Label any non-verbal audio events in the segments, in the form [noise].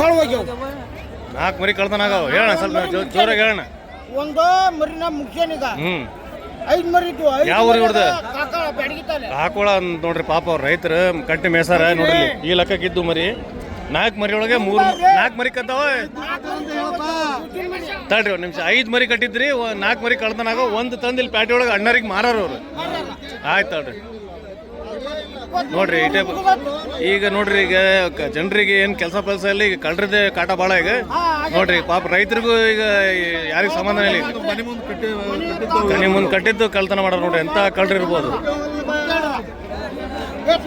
ಕಳು ಹೋಗ್ಯಾವ ನಾಲ್ಕು ಮರಿ ಕಳ್ತನಾಗವ ಹೇಳಣ ಸ್ವಲ್ಪ ಜೋ- ಜೋರಾಗಿ ಹೇಳಣ ಒಂದು ಮರಿ ಮುಗ್ಸ್ಯಾನೀಗ ಹ್ಞೂ ಐದು ಮರಿ ಇದ್ವು ಐದ್ ಯಾವ ಊರಿಗೆ? ಮರಿಯಾಗ ಕಾಕ ಬ್ಯಾಡಗಿತಾನೆ ಹಾಕೋಳ ನೋಡ್ರಿ ಪಾಪ ಅವ್ರ ರೈತರು ಕಟ್ಟಿ ಮೇಸಾರ ನೋಡ್ರಿ ಈ ಲೆಕ್ಕಕ್ಕಿದ್ದು ಮರಿ. ನಾಲ್ಕು ಮರಿ ಒಳಗೆ ಮೂರು ನಾಲ್ಕು ಮರಿ ಕದ್ದಾವ. ತಡ್ರಿ ಒಂದು ನಿಮಿಷ. ಐದು ಮರಿ ಕಟ್ಟಿದ್ರಿ ನಾಲ್ಕು ಮರಿ ಕಳ್ತನಾಗ ಒಂದು ತಂದು ಇಲ್ಲಿ ಪ್ಯಾಟಿ ಒಳಗೆ ಅಣ್ಣರಿಗೆ ಮಾರೋರು ಅವರು. ಆಯ್ತು ತಡ್ರಿ. ನೋಡ್ರಿ ಈಗ ನೋಡ್ರಿ, ಈಗ ಜನರಿಗೆ ಏನು ಕೆಲಸ ಪಲ್ಸ ಇಲ್ಲ, ಈಗ ಕಳ್ರದೇ ಕಾಟ ಭಾಳ ಈಗ. ನೋಡ್ರಿ, ಪಾಪ ರೈತರಿಗೂ ಈಗ ಯಾರಿಗೆ ಸಂಬಂಧ ಇಲ್ಲ ಮನೆ ಮುಂದೆ ಕಟ್ಟಿದ್ದು ಕಳ್ತನ ಮಾಡೋರು ನೋಡ್ರಿ, ಎಂತ ಕಳ್ರಿ ಇರ್ಬೋದು.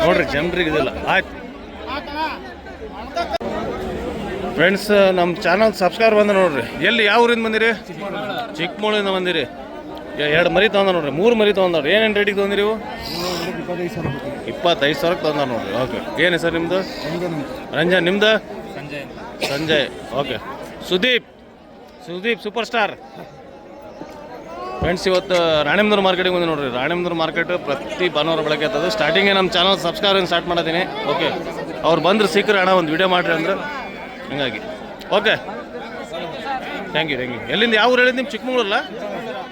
ನೋಡ್ರಿ, ಜನರಿಗೆ ಇದಿಲ್ಲ. ಆಯ್ತು. ಫ್ರೆಂಡ್ಸ್ ನಮ್ಮ ಚಾನಲ್ ಸಬ್ಸ್ಕ್ರೈಬ್ ಬಂದ ನೋಡ್ರಿ. ಎಲ್ಲಿ ಯಾವ ಊರಿಂದ ಬಂದಿರಿ? ಚಿಕ್ಕಮೂಳಿಂದ ಬಂದಿರಿ. ಎರಡು ಮರಿ ತಗೊಂಡ ನೋಡ್ರಿ, ಮೂರು ಮರಿ ತೊಗೊಂಡ್ರಿ ಏನೇನು ರೇಟಿಗೆ ತೊಗೊಂದಿರಿ ಸಾವಿರ ಇಪ್ಪತ್ತೈದು ಸಾವಿರಕ್ಕೆ ತಂದ ನೋಡ್ರಿ ಓಕೆ ಏನು ಸರ್ ನಿಮ್ಮದು ರಂಜನ್ ನಿಮ್ದು? Sanjay okay Sudeep Sudeep super star friends ಇವತ್ತು ರಾಣಿಮಂದ್ರ ಮಾರ್ಕೆಟಿಗೆ ಬಂದು ನೋಡ್ರಿ. ರಾಣಿಮಂದ್ರ ಮಾರ್ಕೆಟ್ ಪ್ರತಿ ಭಾನುವಾರ ಬೆಳಗ್ಗೆ ಆಗ್ತದೆ ಸ್ಟಾರ್ಟಿಂಗೇ ನಮ್ಮ ಚಾನಲ್ ಸಬ್ಸ್ಕ್ರೈಬ್ ಸ್ಟಾರ್ಟ್ ಮಾಡಿದ್ದೀನಿ ಓಕೆ ಅವ್ರು ಬಂದ್ರೆ ಸಿಕ್ಕರೆ ಅಣ್ಣ ಒಂದು ವಿಡಿಯೋ ಮಾಡಿರಿ ಅಂದ್ರೆ ಹಂಗಾಗಿ. Okay thank you thank you ಎಲ್ಲಿಂದ ಯಾವ ಊರು ಹೇಳಿದ್ದು ನಿಮ್ಮ ಚಿಕ್ಕಮಗಳೂರಲ್ಲ?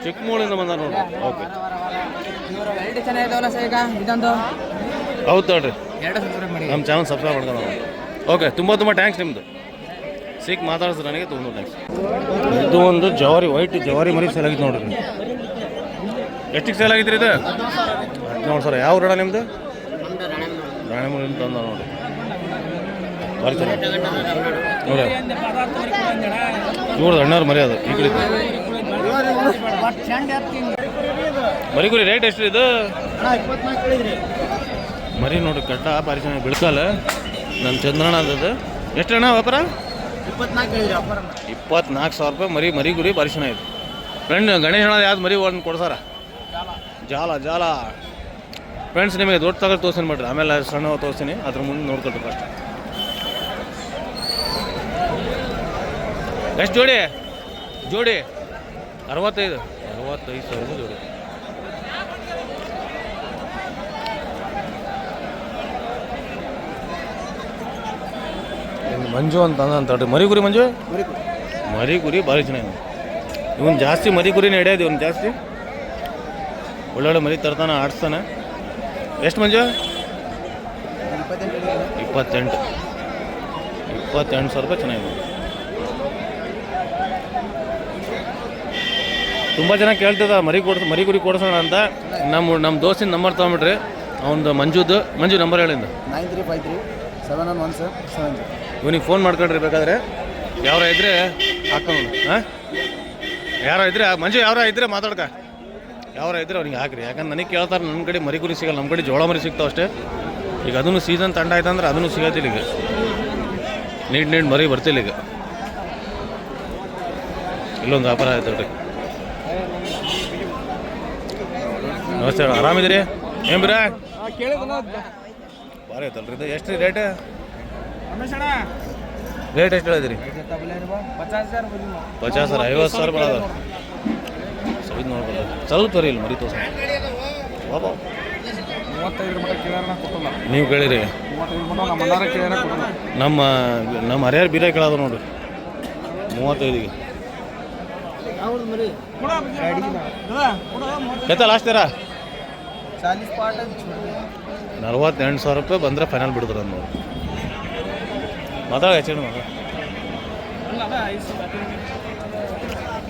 ಚಿಕ್ಕಮಗಳೂರಿಂದ ಬಂದ ನೋಡ್ರಿ. ಓಕೆ ವೆರೈಟಿ ಚೆನ್ನಾಗಿದಾವಲ್ಲ ಸರ್ ಈಗ? ಇದೊಂದು ಹೌದು ನೋಡ್ರಿ ಎರಡು ಸಬ್ಸ್ಕ್ರೈಬ್ ಮಾಡಿ. ನಮ್ಮ ಚಾನಲ್ ಸಬ್ಸ್ಕ್ರೈಬ್ ಮಾಡ್ಕೊಂಡು ಓಕೆ ತುಂಬ ತುಂಬ ಥ್ಯಾಂಕ್ಸ್ ನಿಮ್ಮದು ಸಿಕ್ ಮಾತಾಡಿದ್ರೆ ನನಗೆ ತುಂಬ ಥ್ಯಾಂಕ್ಸ್ ಇದು ಒಂದು ಜವಾರಿ ವೈಟ್ ಜವಾರಿ ಮರಿ ಸೇಲ್ ಆಗಿತ್ತು ನೋಡ್ರಿ. ಎಷ್ಟಿಗೆ ಸೇಲ್ ಆಗಿದ್ರಿ ಇದು? ನೋಡಿ ಸರ್ ಯಾವ ಊರಣ ನಿಮ್ಮದು ರಾಣಿಮೂರಿ. ತಂದ ನೋಡಿ ಭಾರಿ ಚೆನ್ನಾಗಿ. ನೋಡಿ ಇವ್ರದ್ದು ಅಣ್ಣವ್ರ ಮರಿ ಅದು ಈ ಕಡೆ. ಮರಿಗುರಿ ರೇಟ್ ಎಷ್ಟು ಇದು? ಮರಿ ನೋಡಿ ಕಟ್ಟ ಭಾರಿ ಚೆನ್ನಾಗಿ ಬಿಳ್ಕಾಲ ನನ್ನ ಚಂದ್ರಣ್ಣ ಅದದು ಎಷ್ಟು ಅಣ್ಣ ವ್ಯಾಪಾರ? ಇಪ್ಪತ್ನಾಲ್ಕು ಸಾವಿರ ರೂಪಾಯಿ ಮರಿ ಮರಿ ಗುರಿ ಬಾರಿ ಚೆನ್ನಾಗಿದೆ ಫ್ರೆಂಡ್ ಗಣೇಶ ಅಣ್ಣ ಯಾವ್ದು ಮರಿ ಒಂದು ಕೊಡ್ಸಾರ? ಜಾಲ. ಜಾಲ ಫ್ರೆಂಡ್ಸ್ ನಿಮಗೆ ದೊಡ್ಡ ತಗೊಂಡು ತೋರಿಸ್ತೀನಿ ಮಾಡ್ರಿ ಆಮೇಲೆ ಸಣ್ಣ ತೋರಿಸ್ತೀನಿ. ಅದ್ರ ಮುಂದೆ ನೋಡ್ಕೊಳ್ತೀವಿ ಫಸ್ಟ್ ಎಷ್ಟು ಜೋಡಿ? ಜೋಡಿ. ಅರವತ್ತೈದು. ಅರವತ್ತೈದು ಸಾವಿರ ರೂಪಾಯಿ ಜೋಡಿ. ಮಂಜು ಅಂತ ಅಂತ ಮರಿ ಗುರಿ ಮಂಜು? ಮರಿ ಗುರಿ ಭಾರಿ ಚೆನ್ನಾಗಿದೆ ಇವನು ಜಾಸ್ತಿ ಮರಿ ಗುರಿನೇ ಹಿಡಿಯೋದು ಇವನು ಜಾಸ್ತಿ? ಒಳ್ಳೊಳ್ಳೆ ಮರಿ ತರ್ತಾನೆ ಆಡಿಸ್ತಾನೆ. ಎಷ್ಟು ಮಂಜು? ಇಪ್ಪತ್ತೆಂಟು. ಇಪ್ಪತ್ತೆಂಟು ಸಾವಿರ ರೂಪಾಯಿ ಚೆನ್ನಾಗಿದೆ. ತುಂಬ ಜನ ಕೇಳ್ತದ ಮರಿ ಕೊಡ್ಸ ಮರಿ ಗುರಿ ಕೊಡ್ಸೋಣ ಅಂತ. ನಮ್ಮ ನಮ್ಮ ದೋಸ್ತಿನ ನಂಬರ್ ತೊಗೊಂಬಿಟ್ರಿ. ಅವನದು ಮಂಜುದು. Manju number ಹೇಳಿಂದ nine three five three seven one one sir seven ಇವನಿಗೆ ಫೋನ್ ಮಾಡ್ಕೊಂಡ್ರಿ ಬೇಕಾದ್ರೆ ಯಾರ ಇದ್ರೆ ಹಾಕೊಂಡು ಹಾಂ ಯಾರೋ ಇದ್ರೆ ಮಂಜು ಯಾರ ಇದ್ರೆ ಮಾತಾಡ್ಕ. ಯಾರ ಇದ್ರೆ ಅವ್ನಿಗೆ ಹಾಕ್ರಿ. ಯಾಕಂದ್ರೆ ನನಗೆ ಕೇಳ್ತಾರೆ ನನ್ನ ಕಡೆ ಮರಿ ಕುರಿ ಸಿಗಲ್ಲ ನಮ್ಮ ಕಡೆ ಜೋಳ ಮರಿ ಸಿಗ್ತಾವೆ ಅಷ್ಟೇ. ಈಗ ಅದನ್ನು ಸೀಸನ್ ತಂಡ ಆಯ್ತಂದ್ರೆ ಅದನ್ನು ಸಿಗತ್ತಿಲ್ಲ ಈಗ. ನೀಟ್ ನೀಟ್ ಮರಿ ಬರ್ತಿಲ್ಲ ಈಗ. ಇಲ್ಲೊಂದು ವ್ಯಾಪಾರ ಆಯ್ತು ನೋಡ್ರಿ. ನಮಸ್ತೆ ಆರಾಮಿದ್ದೀರಿ? ಏನು ಬಿರ ಭಾರಿ ಆಯ್ತಲ್ರಿ ಇದು. ಎಷ್ಟು ರೀ ರೇಟ್ ರೇಟ್ ಎಷ್ಟು ಹೇಳಿದ್ರಿ? ಪಚಾಸ್ ಸಾವಿರ ಐವತ್ತು ಸಾವಿರ ಬರೋದ ಸವಿದ್ ನೋಡ್ಬೋದು ಸ್ವಲ್ಪ ರೀ ಇಲ್ಲಿ ಮರಿ ತೋಸ ನೀವು ಕೇಳಿರಿ. ನಮ್ಮ ನಮ್ಮ ಹರಿಯರ್ ಬೀರ ಕೇಳೋದು ನೋಡ್ರಿ ಮೂವತ್ತೈದಿಗೆ. ಕೆತ್ತ ಲಾಸ್ಟ್ ಪಾಟ್ ನಲ್ವತ್ತೆಂಟು ಸಾವಿರ ರೂಪಾಯಿ ಬಂದರೆ ಫೈನಲ್ ಬಿಡ್ತಾರೆ ನೋಡಿ ಮಾತಾಡ ಹೆಚ್ಚು ಮಗ.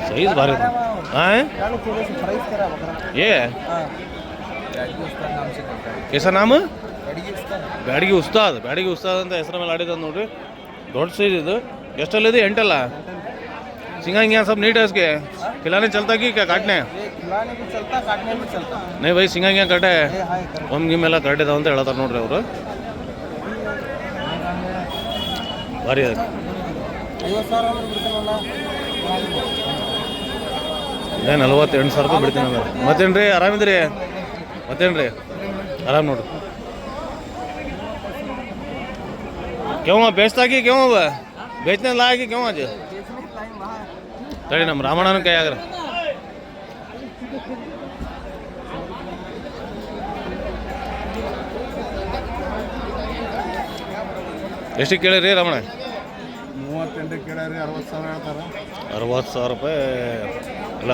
ಸೈಜ್ ಭಾರಿ ಏ? ಹೆಸರು ನಾಮ? ಬ್ಯಾಡಗಿ ಉಸ್ತಾದ್. ಬ್ಯಾಡಗಿ ಉಸ್ತಾದ್ ಅಂತ ಹೆಸರ ಮೇಲೆ ಆಡಿದ ನೋಡ್ರಿ. ದೊಡ್ಡ ಸೈಜ್ ಇದು. ಎಷ್ಟಲ್ಲಿದೆ ಎಂಟಲ್ಲ? ಸಿಂಗ ಸ್ವಲ್ಪ ನೀಟ್ ಹಸ್ಗೆ ಕಿಲಾನೆ ಚಲ್ತಾಗಿ ಕಾಟ್ನೆ? ನೈ ಬೈ ಸಿಂಗ ಹಿಂಗೆ ಕಟ್ಟೆ ಎಲ್ಲ ಕಟ್ಟಿದಾವ ಅಂತ ಹೇಳ್ತಾರೆ ನೋಡ್ರಿ ಅವರು. ಭಾರಿ ಅದು ಏ ನಲ್ವತ್ತೆಂಟು ಸಾವಿರ ರೂಪಾಯಿ ಬಿಡ್ತೀನಿ ಅಂದ್ರೆ ಮತ್ತೇನು ರೀ? ಆರಾಮಿದ್ರಿ ಮತ್ತೇನು ರೀ? ಆರಾಮ್ ನೋಡ್ರಿ ಕೆಮ್ಮ ಬೇಸ್ತಾಕಿ ಕೆಮ್ಮ ಬೇಚ್ನೆಲ್ಲ ಹಾಕಿ ಕೆಮ್ಮ ಅಜ್ಜಿ? ತಡಿ ನಮ್ಮ ರಾಮಣ್ಣನ ಕೈ ಆಗ್ರ ಎಷ್ಟಕ್ಕೆ ಕೇಳಿರಿ ರಮಣ ಮೂವತ್ತೆಂಟು ಕೇಳ್ಯಾರಿ ಅರವತ್ತು ಸಾವಿರ ಹೇಳ್ತಾರೆ ಅರವತ್ತು ಸಾವಿರ ರೂಪಾಯಿ ಇಲ್ಲ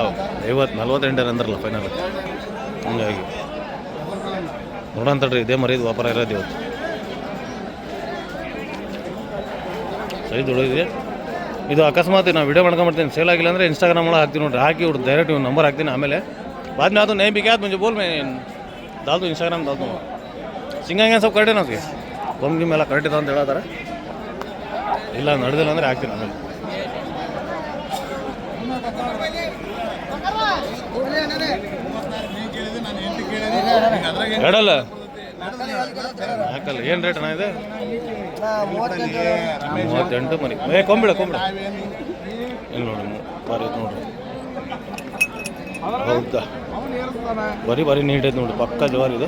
ಐವತ್ತು ನಲ್ವತ್ತೆಂಟು ಅಂದ್ರಲ್ಲ ಫೈನಲ್ ಹಂಗಾಗಿ ನೋಡೋಣ ತಡ್ರಿ ಇದೇ ಮರೀದು ವ್ಯಾಪಾರ ಇರೋದು ಇವತ್ತು ಸರಿ ದುಡಿದ್ರಿ ಇದು ಅಕಸ್ಮಾತ್ ನಾವು ವಿಡಿಯೋ ಮಾಡ್ಕೊಂಬರ್ತೀನಿ ಸೇಲ್ ಆಗಿಲ್ಲ ಅಂದರೆ ಇನ್ಸ್ಟಾಗ್ರಾಮ್ ಒಳಗೆ ಹಾಕ್ತೀನಿ ನೋಡ್ರಿ ಹಾಕಿ ಇವ್ರು ಡೈರೆಕ್ಟ್ ಇವ್ನು ನಂಬರ್ ಹಾಕ್ತೀನಿ ಆಮೇಲೆ बाद में आता नहीं भी क्या मुझे बोल मैं डाल दूँ इंस्टाग्राम डाल दूँगा ಸಿಂಗಂಗೆ ಸ್ವಲ್ಪ ಕರೆಕ್ಟ್ ಕೊಂಬಿ ಮೇಲೆ ಕರೆಕ್ಟ್ ಇದೆ ಅಂತ ಹೇಳತ್ತಾರ ಇಲ್ಲ, ನಡೆದಿಲ್ಲ ಅಂದರೆ ಹಾಕ್ತೀನಿ ಆಮೇಲೆ. ಎರಡಲ್ಲ ಹಾಕಲ್ಲ. ಏನು ರೇಟ್ ಅಣ್ಣ ಇದೆ? ಮೂವತ್ತೆಂಟು ಮರಿ. ಏ, ಕೊಂಬಿಡ ಕೊಂಬಿಡ. ಇಲ್ಲ ನೋಡಿ ಬರೀ ನೋಡ್ರಿ ಹೌದಾ? ಬರೀ ಬರೀ ನೀಟ್ ಐತೆ ನೋಡಿ. ಪಕ್ಕ ಜವಾರಿ ಇದು.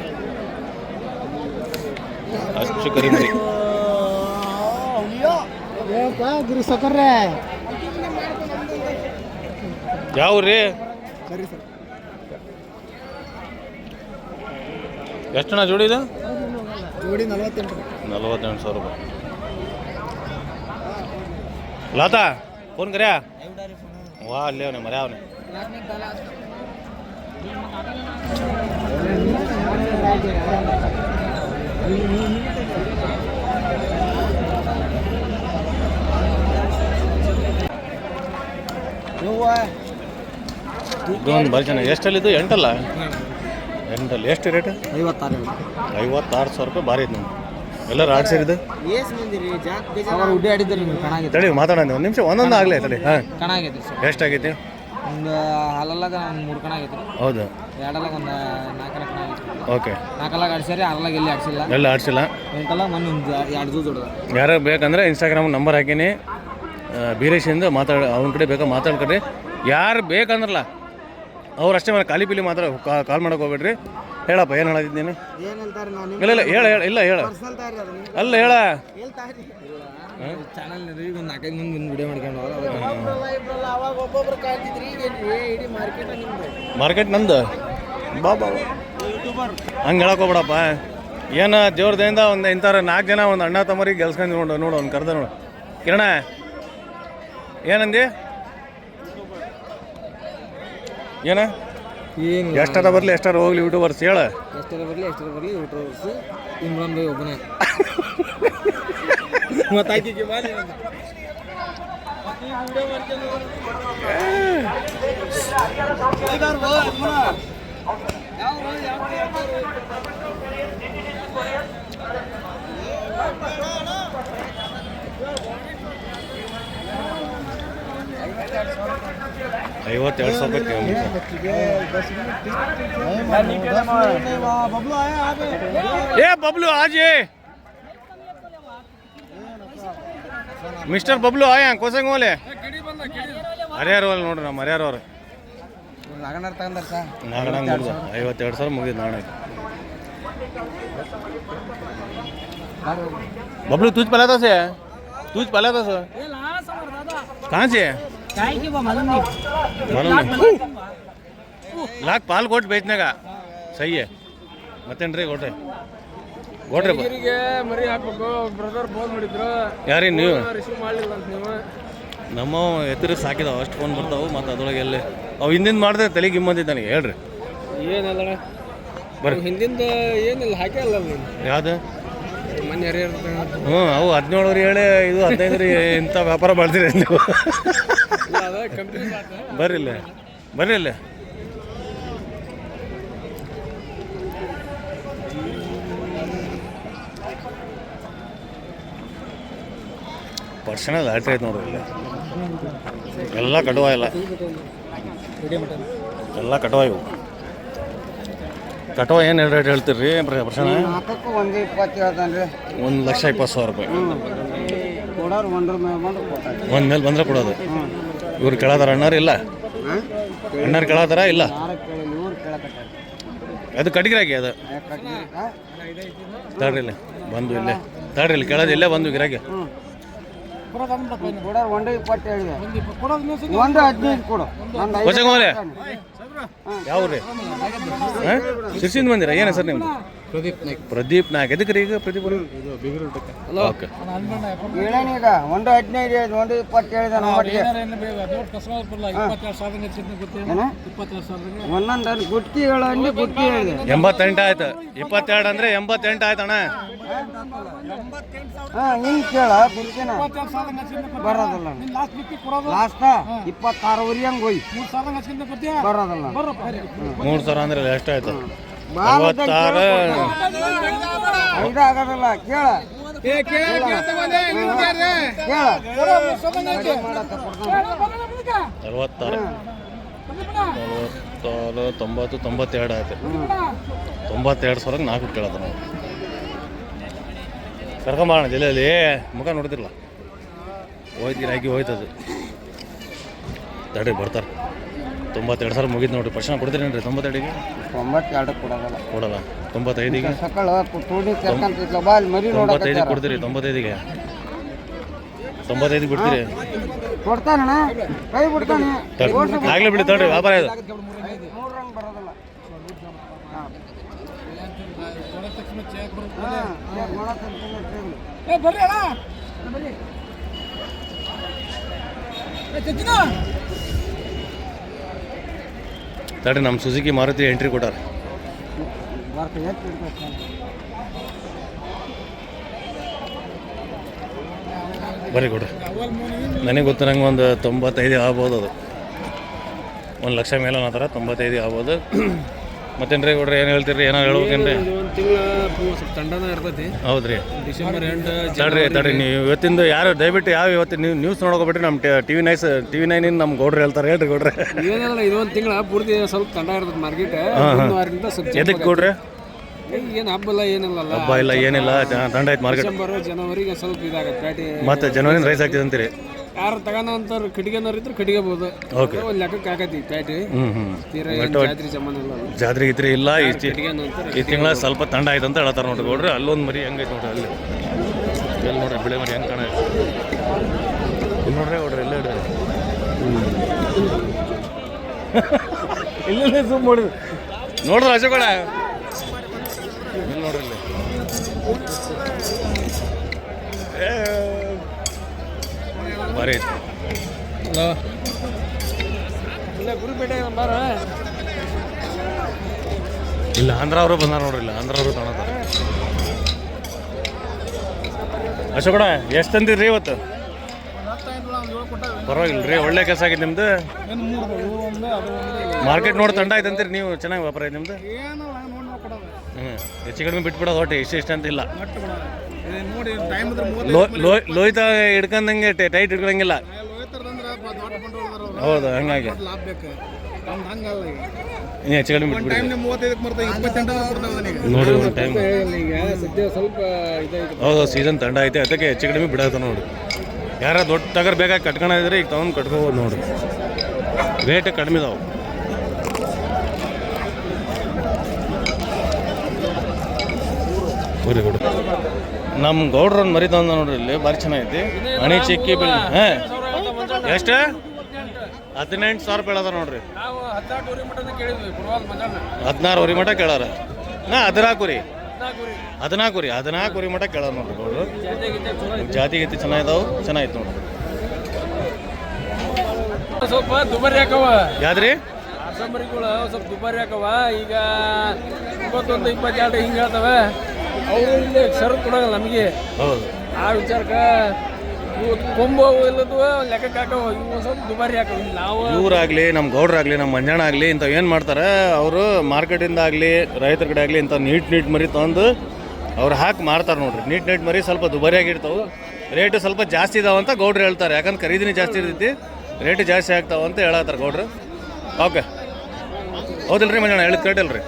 ಅಷ್ಟು ಕರಿ ಮರಿ ಗುರು ಸಕರ್ರೆ ಯಾವ ರೀ ಸರಿ ಸರ್ ಎಷ್ಟಣ್ಣ ಜೋಡಿ ಇದು? ಜೋಡಿ ನಲವತ್ತೆಂಟು ಸಾವಿರ ರೂಪಾಯಿ. ಲಾತಾ ಫೋನ್ ಕರ್ಯಾ? ವಾ, ಅಲ್ಲೇ ಅವನೇ, ಮರ್ಯಾ ಇದೊಂದು ಭಾರಿ ಚೆನ್ನಾಗಿ. ಎಷ್ಟಲ್ಲಿದ್ದು? ಎಂಟಲ್ಲ? ಎಂಟಲ್ಲಿ. ಎಷ್ಟು ರೇಟ್ ಐವತ್ತಾರು. ಐವತ್ತಾರು ಸಾವಿರ ರೂಪಾಯಿ ಭಾರಿ ಐತೆ ನೋಡಿ ಎಲ್ಲರೂ ಆಡ್ಸಿರಿದ್ದು ತಡಿ ಮಾತಾಡೋಣ ಒಂದು ನಿಮಿಷ ಒಂದೊಂದು ಆಗಲೇ ತಡಿ. ಹಾಂ. ಕಣಾಗೈತಿ ಸರ್. ಎಷ್ಟಾಗೈತಿ? ಒಂದು ಹಾಲಲ್ಲಾಗ ಒಂದು ಮೂರು ಕಣ ಆಗೈತಿ. ಹೌದು. ಎರಡಲ್ಲಾಗ ಒಂದು ಆಗೈತಿ ಓಕೆ. ನಾಲ್ಕಲ್ಲಾಗ ಆಡ್ಸ್ಯಾರಿ ಆರ್ಲಾಗ ಎಲ್ಲಿ ಆಡ್ಸಿಲ್ಲ. ಎಲ್ಲ ಆಡ್ಸಿಲ್ಲ? ಎಂಟಲ್ಲ ಮೊನ್ನೆ ಒಂದು ಎರಡು ದೂರ ದೊಡ್ಡದ ಯಾರು ಬೇಕಂದ್ರೆ ಇನ್ಸ್ಟಾಗ್ರಾಮ್ ನಂಬರ್ ಹಾಕೀನಿ. ಬೀರೇಶಿಂದ ಮಾತಾಡ ಅವನ ಕಡೆ ಬೇಕಾ ಮಾತಾಡ್ಕೊಡ್ರಿ. ಯಾರು ಬೇಕಂದ್ರಲ್ಲ ಅವ್ರು ಅಷ್ಟೇ ಮೇಲೆ ಖಾಲಿ ಪೀಲಿ ಮಾತ್ರ ಕಾಲ್ ಮಾಡಕ್ಕೆ ಹೋಗ್ಬೇಡ್ರಿ. ಹೇಳಪ್ಪ ಏನು ಹೇಳತ್ತಿದ್ದೀನಿ ಏನ್ ಹೇಳ್ತಾರೆ ನಾವು ಇಲ್ಲ ಇಲ್ಲ ಹೇಳ ಹೇಳ ಇಲ್ಲ ಹೇಳ. ಅಲ್ಲ ಹೇಳ. ಹೇಳ್ತಾರಿ ಚಾನಲ್ ಈಗ ಒಂದು ನಾಲ್ಕೈದು ಮಂದಿ ಒಂದು ವಿಡಿಯೋ ಮಾಡ್ಕೊಂಡು ಒಬ್ಬರಲ್ಲ ಅವಾಗ ಒಬ್ಬೊಬ್ರು ಕಾಯ್ತಿದ್ರಿ ಈಗ ಏನ್ರಿ ಇಡೀ ಮಾರ್ಕೆಟ್ ನಿಮ್ದು? ಮಾರ್ಕೆಟ್ ನಂದು? ಬಾ ಬಾ ಹಂಗೆ ಹೇಳಕ್ ಹೋಗ್ಬೇಡಪ್ಪ. ಏನು ದೇವ್ರ ದಯಿಂದ ಒಂದು ಇಂಥವ್ರ ನಾಲ್ಕು ಜನ ಒಂದು ಅಣ್ಣ ತಮ್ಮರಿಗೆ ಗೆಲ್ಸ್ಕೊಂಡು ನೋಡು ನೋಡು ಅವ್ನು ಕರ್ದ ನೋಡು. ಕಿರಣ ಏನಂದಿ? ಏನ? ಏನು ಎಷ್ಟಾರ ಬರಲಿ ಎಷ್ಟಾರ ಹೋಗ್ಲಿ ಯೂಟ್ಯೂಬರ್ಸ್ ಹೇಳ. ಎಷ್ಟರ ಬರಲಿ ಎಷ್ಟರ ಬರಲಿ ಯೂಟ್ಯೂಬರ್ಸ್. [laughs] ಇಮ್ರಾನ್ ಬೈ ಒಬ್ಬನೇ ಮತ್ತಾಕಿಗೆ ಮಾಡಿ ಐವತ್ತೆರಡು ಸಾವಿರ ಏ ಬಬ್ಲು ಆಜೆ. ಮಿಸ್ಟರ್ ಬಬ್ಲು ಆಯಾ ಕೋಸಂಗೋಲೆ ಹರಿಹರ್ ನೋಡ್ರಿ ನಮ್ಮ ಹರಿಹರ್ लगनर तगंदर सा ನಾಗಣಂಗ್ ಮುಗ್ದು ಐವತ್ತೆರಡು ಸಾವಿರ ಮುಗಿದು ನಾಣ बबलू तुझ पला था से तुझ पला था से कहाँ से काय की बा मालूम नहीं मालूम नहीं लाख पाल कोट बेचने का सही है ಮತ್ತೇನ್ರಿ ಕೊಟ್ರೆ ಕೊಟ್ರಿ ಮರಿ ಹಾಕ್ಬೇಕು ಬ್ರದರ್ ಫೋನ್ ಮಾಡಿದ್ರು ಯಾರೀ ನೀವು ರಿಸೀವ್ ಮಾಡಲಿಲ್ಲ ಅಂತ ನೀವು ನಮ್ಮ ಎತ್ತರ ಸಾಕಿದಾವ ಅಷ್ಟು ಫೋನ್ ಬರ್ತಾವು ಮತ್ತು ಅದ್ರೊಳಗೆ ಎಲ್ಲಿ ಅವು ಹಿಂದಿಂದ ಮಾಡಿದ್ರೆ ತಲೆಗೆ ಗಿಮ್ಮಂದಿದ್ದು ನನಗೆ ಹೇಳ್ರಿ. ಏನಲ್ಲ ಬರ್ರಿ. ಹಿಂದಿಂದ ಏನಿಲ್ಲ ಹಾಕೇ ಅಲ್ಲ ನೀನು. ಯಾವ್ದು? ಮನೆ ಹ್ಞೂ ಅವು ಹದಿನೇಳು ಹೇಳಿ ಇದು ಹದಿನೈದು ರೀ ಇಂಥ ವ್ಯಾಪಾರ ಮಾಡ್ತೀರಿ ನೀವು. ಬರ್ರಿ ಇಲ್ಲೇ. ಬರ್ರಿ ಇಲ್ಲೇ. ಪರ್ಸನ ಲಾಟ್ರಿ ಐತೆ ನೋಡ್ರಿ ಇಲ್ಲಿ. ಎಲ್ಲ ಕಡುವ ಇಲ್ಲ ಎಲ್ಲ ಕಟುವ ಇವು ಕಟುವ ಏನು ರೇಟ್ ಹೇಳ್ತೀರಿ ರೀ ಪರ್ಸನ ಒಂದು ಲಕ್ಷ ಇಪ್ಪತ್ತು ಸಾವಿರ ರೂಪಾಯಿ. ಒಂದು ಮೇಲೆ ಬಂದರೆ ಕೊಡೋದು. ಇವ್ರು ಕೇಳದಾರ ಅಣ್ಣಾರು ಇಲ್ಲ? ಅಣ್ಣಾರು ಕೇಳದಾರ ಇಲ್ಲ? ಅದು ಕೇಳಕತ್ತಾರೆ. ಅದು ತಡ್ರಿ ಇಲ್ಲೇ ಬಂದು ಇಲ್ಲೇ. ತಡ್ರಿ ಇಲ್ಲಿ ಕೇಳೋದು ಇಲ್ಲೇ ಬಂದು ಗಿರಾಕಿ ಒಂದು ಸಿರ್ಸಿಂದ ಹದಿನೈದು ಕೊಡು ಯಾವ ರೀ ಹಾಂ. ಶಿರ್ಸಿಂದ ಬಂದಿರಾ ಏನು ಸರ್ ನಿಮ್ದು? ಪ್ರದೀಪ್ ನಾಯ್ಕ್. ಪ್ರದೀಪ್ ನಾಯಕ್. ಎದಕ್ಕೆ ರೀ ಈಗ ಪ್ರದೀಪ್ ಅವರು? ಓಕೆ. ಹೇಳೇನೀಗ ಒಂದು ಹದಿನೈದು ಒಂದು ಇಪ್ಪತ್ತು ಹೇಳಿದ ಒಂದೊಂದು ಗುಟ್ಕಿಗಳಲ್ಲಿ ಗುಟ್ಕಿ ಹೇಳಿದೆ ಎಂಬತ್ತೆಂಟು ಆಯ್ತು. ಇಪ್ಪತ್ತೆರಡು ಅಂದ್ರೆ ಎಂಬತ್ತೆಂಟು ಆಯ್ತು ಅಣ್ಣ. ಹಾ ಹಿಂಗ್ ಕೇಳ ಬರೋದಲ್ಲ. ಲಾಸ್ಟ ಲಾಸ್ಟ್ ಊರಿ ಹಂಗೆ ಹೋಯ್. ಬರೋದಲ್ಲ. ಮೂರು ಸಾವಿರ ಅಂದ್ರೆ ಎಷ್ಟಾಯ್ತು ಭಾಳ ಅರವತ್ತಾರು ಇದಾಗೋದಿಲ್ಲ ಕೇಳ. ಕೇಳ ಅರವತ್ತಾರು ಅರವತ್ತಾರು ತೊಂಬತ್ತು ತೊಂಬತ್ತೆರಡು ಆಯ್ತು. ತೊಂಬತ್ತೆರಡು ಸಾವಿರ ನಾಲ್ಕು ಕೇಳತ್ತ ನಾವು. ಕರ್ಕೊಂಬರೋಣ ಜಿಲ್ಲೆಯಲ್ಲಿ ಮುಖ ನೋಡ್ತಿರಲ್ಲ ಹೋಯ್ತೀರಾಗಿ ಆಗಿ ಹೋಯ್ತದು. ತಡಿ ಬರ್ತಾರೆ. ತೊಂಬತ್ತೆರಡು ಸಾವಿರ ಮುಗಿದ್ ನೋಡ್ರಿ. ಪ್ರಶ್ನೆ ಕೊಡ್ತೀರೇನ್ರಿ ತೊಂಬತ್ತೆರಡಿಗೆ? ಕೊಡೋದಿಲ್ಲ. ಕೊಡಲ್ಲ. ತೊಂಬತ್ತೈದಿಗೆ? ಸಕಳ ತೂಡಿ ಕರ್ಕಂತಿದ್ಲ ಬಾ ಅಲ್ಲಿ ಮರಿ ತೊಂಬತ್ತೈದು ನೋಡಕ ಕೊಡ್ತೀರಿ ತೊಂಬತ್ತೈದಿಗೆ. ತೊಂಬತ್ತೈದು ಬಿಡ್ತೀರಿ. ಕೊಡ್ತಾನಣ್ಣ ಕೈ ಬಿಡ್ತಾನೆ. ಆಗ್ಲೇ ಬಿಡಿ ತಡ್ರಿ ವ್ಯಾಪಾರ ಇದು. ಮೂರು ರನ್ ಬರೋದಲ್ಲ. ಹಾ, ಏ ತರ್ತೀನಿ. ತಡ್ರಿ ನಮ್ಮ ಸುಜುಕಿ ಮಾರುತಿ ಎಂಟ್ರಿ ಕೊಟ್ಟಾರ. ಬರೀ ಕೊಡ್ರಿ. ನನಗೆ ಗೊತ್ತು, ನಂಗೆ ಒಂದು ತೊಂಬತ್ತೈದು ಆಗ್ಬೋದು ಅದು. ಒಂದು ಲಕ್ಷ ಮೇಲೆ ಅನ್ನೋ ತೊಂಬತ್ತೈದು ಆಗ್ಬೋದು. ಮತ್ತೇನ್ರಿ ಕೊಡ್ರಿ ಏನು ಹೇಳ್ತೀರಿ? ಏನೋ ಹೇಳ್ಬೇಕೇನ್ರಿ? ಒಂದು ತಿಂಗಳ ಸ್ವಲ್ಪ ತಂಡನ ಇರ್ತೈತಿ. ಹೌದ್ರಿ. ಡಿಸೆಂಬರ್ ಎಂಟು ತಡ್ರಿ ತಡ್ರಿ ನೀವು ಇವತ್ತಿಂದು ಯಾರು ದಯವಿಟ್ಟು ಯಾವ ಇವತ್ತು ನೀವು ನ್ಯೂಸ್ ನೋಡ್ಕೊಬಿಟ್ರಿ ನಮ್ಮ T V nice T V nine ನಮ್ಮ ಗೌಡ್ರು ಹೇಳ್ತಾರೆ ಹೇಳ್ರಿ ಗೌಡ್ರೆ. ಏನಿಲ್ಲ ಇದೊಂದು ತಿಂಗಳ ಪೂರ್ತಿ ಸ್ವಲ್ಪ ತಂಡ ಇರ್ತೈತಿ ಮಾರ್ಕೆಟ್. ವಾರದಿಂದ ಸ್ವಲ್ಪ ಎದಕ್ಕೆ ಕೊಡ್ರಿ ಏನು ಹಬ್ಬಲ್ಲ ಏನಿಲ್ಲ ಹಬ್ಬ ಇಲ್ಲ ಏನಿಲ್ಲ ತಂಡ ಐತೆ ಮಾರ್ಕೆಟ್. ಡಿಸೆಂಬರ್ ಜನವರಿಗೆ ಸ್ವಲ್ಪ ಇದಾಗತ್ತೆ. ಮತ್ತೆ ಜನವರಿ ರೈಸ್ ಆಗ್ತಿದೆ ಅಂತೀರಿ ಯಾರು ತಗೋಣ ಅಂತಾರ ಕಟ್ಟಿಗೆನವ್ರು ಇದ್ರೆ ಕಟ್ಟಿಗೆಬೋದು ಓಕೆ ಒಂದು ಲೆಕ್ಕಕ್ಕೆ ಆಗತಿ ಪ್ಯಾಟಿ. ತೀರಾ ಏನ್ ಜಾತ್ರೆ ಇದ್ರೆ ಇಲ್ಲ. ಜಾತ್ರೆ ಗಿತ್ರಿ ಇಲ್ಲ. ಈ ಅಂತಾರೆ ಈ ತಿಂಗಳ ಸ್ವಲ್ಪ ತಂಡ ಆಯ್ತು ಅಂತ ಹೇಳ್ತಾರೆ ನೋಡ್ರಿ ನೋಡ್ರಿ ಅಲ್ಲೊಂದು ಮರಿ ಹೆಂಗೈತೆ ನೋಡ್ರಿ ಅಲ್ಲಿ. ಎಲ್ಲಿ ನೋಡ್ರಿ ಬಿಳೆ ಮರಿ ಹೆಂಗೆ ಕಾಣ ಇಲ್ಲಿ ನೋಡ್ರಿ ನೋಡ್ರಿ ಎಲ್ಲ ಇಡ್ರಿ. ಇಲ್ಲ ಸುಮ್ ನೋಡಿ ನೋಡ್ರಿ ಅಶೋಕಳ ಇಲ್ಲಿ ನೋಡ್ರಿ ಇಲ್ಲಿ. ಭಾರಿ ಐತಿ ಇಲ್ಲ ಗುರುಪೇಟೆ ಬಾರ. ಇಲ್ಲ ಆಂಧ್ರ ಅವರು ಬಂದಾರ ನೋಡ್ರಿ ಇಲ್ಲ. ಆಂಧ್ರ ಅವರು ತಗೊಳತಾರ ಅಶೋಕಣ ಎಷ್ಟು ತಂದಿದ್ರಿ ಇವತ್ತು? ಪರವಾಗಿಲ್ಲ ರೀ ಒಳ್ಳೆ ಕೆಲಸ ಆಗಿದೆ ನಿಮ್ದು. ಮಾರ್ಕೆಟ್ ನೋಡಿ ತಂಡ ಆಯ್ತು ಅಂತೀರಿ ನೀವು ಚೆನ್ನಾಗಿ ವ್ಯಾಪಾರ ಐತೆ ನಿಮ್ದು? ಹ್ಞೂ ಹೆಚ್ಚು ಕಡಿಮೆ ಬಿಟ್ಬಿಡೋದು ಹೊಟ್ಟೆ ಇಷ್ಟು ಇಷ್ಟ ಅಂತಿಲ್ಲ ಮಟ್ಟ ಹಿಡ್ಕೊಂಡಂಗೆ ಟೈಟ್ ಹಿಡ್ಕೊಳಂಗಿಲ್ಲ ಹೌದಾ ಹಂಗಾಗಿ. ಹೆಚ್ಚು ಕಡಿಮೆ ಬಿಟ್ಬಿಡಿ. ನೋಡಿ ಒಂದು ಟೈಮ್ ಈಗ ಸದ್ಯ ಸ್ವಲ್ಪ ಹೌದು ಸೀಸನ್ ತಂಡ ಐತೆ ಅದಕ್ಕೆ ಹೆಚ್ಚು ಕಡಿಮೆ ಬಿಡತ್ತ ನೋಡಿ. ಯಾರ ದೊಡ್ಡ ತಗರ್ ಬೇಕಾಗಿ ಕಟ್ಕೊಂಡಿದ್ರೆ ಈಗ ತಗೊಂಡು ಕಟ್ಕೋಬೋದು ನೋಡಿ. ರೇಟ್ ಕಡಿಮೆ ಇದಾವೆ. ಗುಡಿ ನಮ್ಮ ಗೌಡ್ರ ಮರಿತಂದ ಮರಿ ತಂದ ನೋಡ್ರಿ ಇಲ್ಲಿ ಭಾರಿ ಚೆನ್ನಾಗೈತಿ. ಹಣಿ ಚಿಕ್ಕಿ ಬಿಳಿ ಹಾಂ. ಎಷ್ಟು? ಹದಿನೆಂಟು ಸಾವಿರ ರೂಪಾಯಿ ಅದ ನೋಡ್ರಿ. ಹದಿನಾರು ಉರಿ ಮಠ ಕೇಳಾರ. ನಾ ಹದಿನಾಲ್ಕು ರೀ ಹದಿನಾಲ್ಕು ರೀ ಹದಿನಾಲ್ಕು ಉರಿ ಮಠ ಕೇಳಾರ ನೋಡ್ರಿ ಗೌಡ್ರು. ಜಾತಿ ಗೀತೆ ಚೆನ್ನಾಗಿದಾವು ಚೆನ್ನಾಗಿತ್ತು ನೋಡ್ರಿ. ಸ್ವಲ್ಪ ದುಬಾರಿ ಹಾಕವ ಯಾವ್ದ್ರಿ ಸ್ವಲ್ಪ ದುಬಾರಿ ಹಾಕವ ಈಗ ಇಪ್ಪತ್ತೊಂದು ಇಪ್ಪತ್ತೆರಡು ಹಿಂಗೆ ಹೇಳ್ತವೆ. ಅವರು ಇಲ್ಲಿ ಕೊಡೋಲ್ಲ ನಮಗೆ. ಹೌದು. ಆ ವಿಚಾರಕ್ಕೆ ಕೊಂಬು ಇಲ್ಲದು ಲೆಕ್ಕಕ್ಕೆ ಹಾಕವ. ಇವು ಸ್ವಲ್ಪ ದುಬಾರಿ ಹಾಕವ. ನಾವು ಇವ್ರಾಗ್ಲಿ ನಮ್ಮ ಗೌಡ್ರಾಗ್ಲಿ ನಮ್ಮ ಮಂಜಾಣ ಆಗಲಿ ಇಂಥವು ಏನು ಮಾಡ್ತಾರೆ ಅವರು ಮಾರ್ಕೆಟಿಂದ ಆಗಲಿ ರೈತರ ಕಡೆ ಆಗಲಿ ಇಂಥ ನೀಟ್ ನೀಟ್ ಮರಿ ತಂದು ಅವ್ರು ಹಾಕಿ ಮಾರ್ತಾರೆ ನೋಡ್ರಿ. ನೀಟ್ ನೀಟ್ ಮರಿ ಸ್ವಲ್ಪ ದುಬಾರಿಯಾಗಿರ್ತಾವೆ ರೇಟ್ ಸ್ವಲ್ಪ ಜಾಸ್ತಿ ಇದಾವೆ ಅಂತ ಗೌಡ್ರು ಹೇಳ್ತಾರೆ. ಯಾಕಂದ್ರೆ ಖರೀದಿನೇ ಜಾಸ್ತಿ ಇರ್ತೈತಿ. ರೇಟ್ ಜಾಸ್ತಿ ಆಗ್ತಾವೆ ಅಂತ ಹೇಳತ್ತಾರೆ ಗೌಡ್ರು. ಓಕೆ. ಹೌದಿಲ್ರಿ ಮಂಜಾಣ ಹೇಳಿದ್ ಕರೆಕ್ಟ್ ಅಲ್ರಿ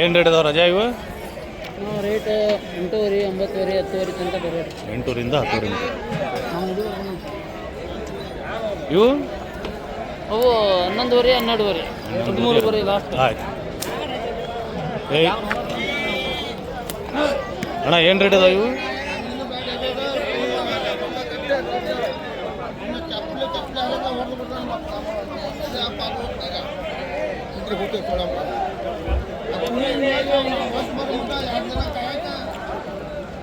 ಏನು ರೇಟ್ ಇದಾವೆ ರಜಾ ಇವು? ರೇಟ್ ಎಂಟೂವರೆ ಒಂಬತ್ತುವರೆ ಹತ್ತುವರೆ ತನಕ ಬರೋದು ಎಂಟೂರಿಂದ ಹತ್ತುವರೆ ಇವು? ಅವು ಹನ್ನೊಂದುವರೆ ಹನ್ನೆರಡುವರೆ. ಹದಿಮೂರುವರೆ ಲಾಸ್ಟ್ ಆಯ್ತು. ಏಯ್. ಅಣ್ಣ ಏನು ರೇಟ್ ಅದಾವ ಇವು?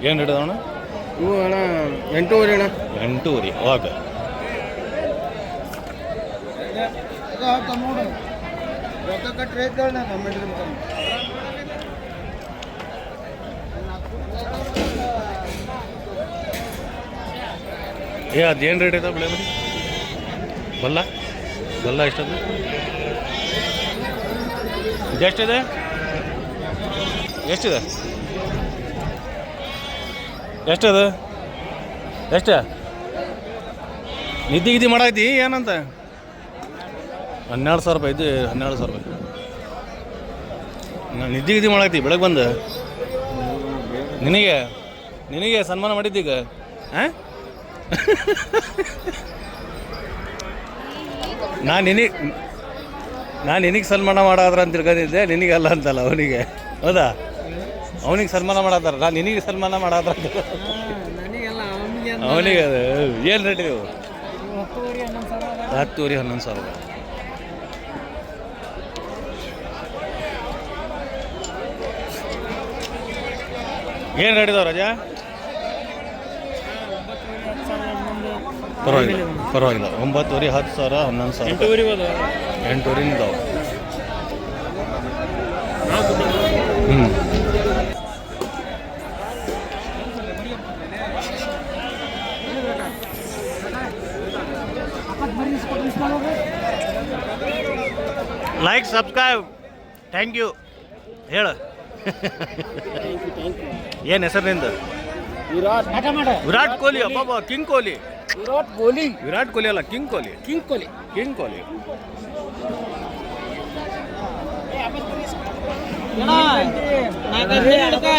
ಏನು ಹಿಡಿದವಣ ಇವು ಅಣ್ಣ ಎಂಟೂವರೆ ಅಣ್ಣ. ಎಂಟೂವರೆ ಓಕೆ ಏ ಅದೇನು ರೇಟ್ ಐತೆ ಬೆಳೆ ಬಿಡಿ ಬಲ್ಲ? ಬಲ್ಲ ಎಷ್ಟದು? ಇದೆಷ್ಟಿದೆ? ಎಷ್ಟಿದೆ? ಎಷ್ಟದು? ಎಷ್ಟ? ನಿದ್ದೆ ಗಿದ್ದಿ ಮಾಡೈತಿ ಏನಂತ? ಹನ್ನೆರಡು ಸಾವಿರ ರೂಪಾಯಿ ಇದು ಹನ್ನೆರಡು ಸಾವಿರ ರೂಪಾಯಿ. ನಾನು ನಿದ್ದೆ ಗಿದ್ದಿ ಮಾಡೈತಿ ಬೆಳಗ್ಗೆ ಬಂದು? ನಿನಗೆ? ನಿನಗೆ ಸನ್ಮಾನ ಮಾಡಿದ್ದೀಗ? ಹಾಂ ನಾನು ನಿನಗೆ ನಾನು ನಿನಗೆ ಸನ್ಮಾನ ಮಾಡಾದ್ರ ಅಂತ ತಿಳ್ಕೊಂಡಿದ್ದೆ ಅಲ್ಲ ಅಂತಲ್ಲ ಅವನಿಗೆ. ಹೌದಾ? ಅವನಿಗೆ ಸನ್ಮಾನ ಮಾಡತ್ತಾರ ನಾನು ನಿನಗೆ ಸನ್ಮಾನ ಮಾಡಾದ್ರ ಅವನಿಗೆ ಅದು ಏನು ರೇಟ್ ನೀವು ಹತ್ತುವರೆ ಹನ್ನೊಂದು ಸಾವಿರ. ಏನು ರೇಟ್ ಇದಾವ ರಜಾ? ಪರವಾಗಿಲ್ಲ ಪರವಾಗಿಲ್ಲ. ಒಂಬತ್ತುವರೆ ಹತ್ತು ಸಾವಿರ ಹನ್ನೊಂದು ಸಾವಿರ. ಎಂಟೂವರೆ ಇದಾವೆ ಲೈಕ್ ಸಬ್ಸ್ಕ್ರೈಬ್ ಥ್ಯಾಂಕ್ ಯು ಹೇಳು. ಏನು ಹೆಸರು ನಿಂದು? ವಿರಾಟ್. ವಿರಾಟ್ ಕೊಹ್ಲಿ ಅಬ್ಬಬ್ಬ ಕಿಂಗ್ ಕೊಹ್ಲಿ. ವಿರಾಟ್ ಕೊಹ್ಲಿ. ವಿರಾಟ್ ಕೊಹ್ಲಿ ಅಲ್ಲ king Kohli. King Kohli. King Kohli.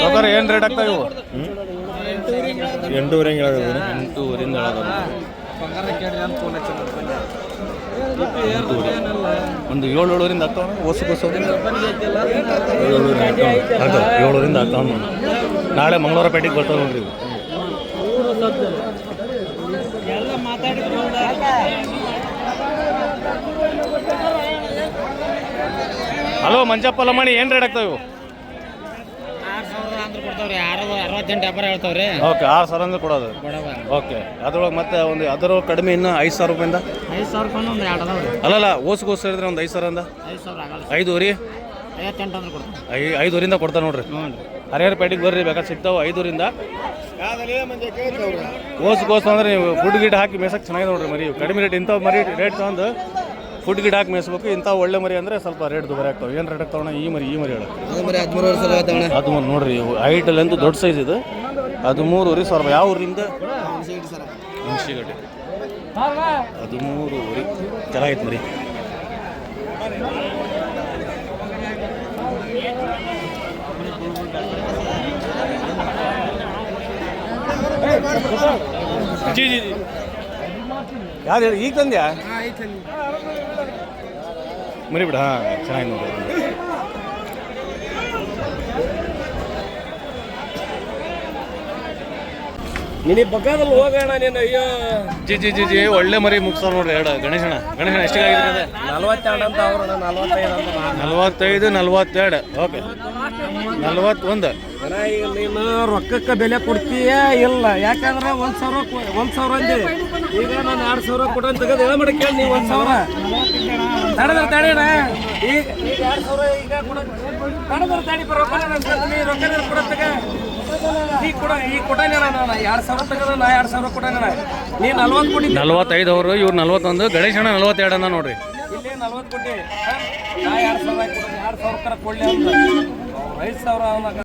ಸೌಕರ್ ಏನು ರೇಟ್ ಆಗ್ತಾವೆ ಇವು? ಎಂಟೂವರೆ ಎಂಟೂವರೆಯಿಂದ ಒಂದು ಏಳು ಏಳೂರಿಂದ ಹೊಸ ಆಗ್ತಾವ ಏಳರಿಂದ ಆಗ್ತಾವ ನಾಳೆ ಮಂಗಳವಾರ ಪೇಟೆಗೆ ಬರ್ತಾವೆ ನೋಡ್ರಿ ಹಲೋ ಮಂಜಪ್ಪ ಲಮಣಿ ಏನು ರೇಟ್ ಆಗ್ತಾವೆ ಇವು? ಆರು ಸಾವಿರ ಅಂದ್ರೆ ಕೊಡ್ತಾವ್ರಿ ಆರು ಅರವತ್ತೆಂಟು ವ್ಯಾಪಾರ ಹೇಳ್ತಾವ್ರಿ. ಓಕೆ ಆರು ಸಾವಿರ ಅಂದ್ರೆ ಕೊಡೋದು. ಕೊಡವ. ಓಕೆ ಅದ್ರೊಳಗೆ ಮತ್ತೆ ಒಂದು ಅದರ ಕಡಿಮೆ ಇನ್ನು ಐದು ಸಾವಿರ ರೂಪಾಯಿಂದ? ಐದು ಸಾವಿರ ಕೊಂಡು ಒಂದು ಎರಡು ಅದಾವ್ರಿ. ಅಲ್ಲಲ್ಲ ಒಂದು ಐದು ಸಾವಿರ ಅಂದ ಐದು ಸಾವಿರ ಆಗಲ್ಲ ಐದುವರೆ? ಐವತ್ತೆಂಟು ಅಂದ್ರೆ ಕೊಡ್ತಾವೆ ಐ ಐದೂರಿಂದ ಕೊಡ್ತಾ ನೋಡ್ರಿ. ಹ್ಞೂ ಹರಿಹರ ಪೇಟೆಗೆ ಬರ್ರಿ ಬೇಕಾದ್ರೆ ಸಿಗ್ತಾವೆ ಐದೂರಿಂದ ಓಸ್ ಗೋಸ್ ಅಂದ್ರೆ ನೀವು ಫುಡ್ ಗಿಡ್ ಹಾಕಿ ಮೇಸಕ್ಕೆ ಚೆನ್ನಾಗಿದೆ ನೋಡ್ರಿ ಮರಿ. ಕಡಿಮೆ ರೇಟ್ ಇಂಥವು ಮರಿ ರೇಟ್ ತಗೊಂಡು ಫುಡ್ ಗಿಡ ಹಾಕಿ ಮೇಯಿಸ್ಬೇಕು. ಇಂಥ ಒಳ್ಳೆ ಮರಿ ಅಂದರೆ ಸ್ವಲ್ಪ ರೇಟ್ ದುಬಾರಿ ಆಗ್ತಾವೆ. ಏನು ರೇಟ್ ಆಗ್ತಾವಣ ಈ ಮರಿ ಈ ಮರಿ ಹೇಳು. ಅದು ಹದಿಮೂರು ವರ್ಷ ಹದಿಮೂರು ನೋಡ್ರಿ ಹೈಟಲ್ಲಿ ಅಂತೂ ದೊಡ್ಡ ಸೈಜ್ ಇದು. ಹದಿಮೂರುವರೆ ಸಾವಿರ. ಯಾವ ಊರಿಂದ? ಹುಣಸಿಗಡ್ಡೆ ಹದಿಮೂರುವರೆ ಚೆನ್ನಾಗೈತೆ ಮರಿ. ಜಿ ಜಿ ಜಿ ಯಾರು ಹೇಳಿ? ಈಗ ತಂದ್ಯಾ? ಮರಿ ಬಿಡ ಹಾಂ ಚೆನ್ನಾಗಿ ನೋಡಿ. ನಿನಗೆ ಬಗ್ಗದಲ್ಲಿ ಹೋಗೋಣ ನೀನು ಅಯ್ಯೋ. ಜಿ ಜಿ ಜಿ ಜಿ ಒಳ್ಳೆ ಮರಿ ಮುಗಿಸ್ತಾವ ನೋಡ್ರಿ ಎರಡು ಗಣೇಶನ ಗಣೇಶನ ಎಷ್ಟು ಅದೇ ನಲ್ವತ್ತೆರಡು ಅಂತ ಅವ್ರಣ್ಣ ನಲ್ವತ್ತೈದು ಅಂತ ನಲ್ವತ್ತೈದು ನಲ್ವತ್ತೆರಡು. ಓಕೆ ನಲ್ವತ್ತೊಂದು. ಈಗ ನೀನು ರೊಕ್ಕಕ್ಕೆ ಬೆಲೆ ಕೊಡ್ತೀಯ? ಇಲ್ಲ. ಯಾಕಂದ್ರೆ ಒಂದ್ ಸಾವಿರ ಒಂದ್ ಸಾವಿರ ಅಂದೆ. ಈಗ ನಾನು ಎರಡು ಸಾವಿರ ಕೊಡು ಅಂತ ತೆಗೆದು ಹೇಳ ಮಾಡಿ ಕೇಳಿ ನೀವು ಒಂದ್ ಸಾವಿರ. ತಡೆದ್ರೆ ತಡೆಯಣ ಈಗ ಈಗ ಎರಡು ಸಾವಿರ ಈಗ ಕೊಡ. ತಡೆದ್ರೆ ತಡಿ ಬರೋ ರೊಕ್ಕ ನಾನು ಕೊಡ್ತೀನಿ, ರೊಕ್ಕ ನಾನು ಕೊಡತ್ತಾಗ ಈ ಕೊಡ ನಾನು. ಎರಡು ಸಾವಿರ ತೆಗೆದ ನಾ ಎರಡು ಸಾವಿರ ನೀ ನಲ್ವತ್ತು ಕೊಡಿ ನಲ್ವತ್ತೈದು ಅವರು ಇವ್ರು ನಲ್ವತ್ತೊಂದು. ನಲ್ವತ್ತೆರಡು ಅಣ್ಣ ನೋಡ್ರಿ. ಇಲ್ಲೇ ನಲ್ವತ್ತು ಕೊಟ್ಟಿ. ನಾ ಎರಡು ಸಾವಿರ ಕೊಡೋದು ಎರಡು ಸಾವಿರ ಕೊಡಲಿ ಅಂತ ಐದು ಸಾವಿರ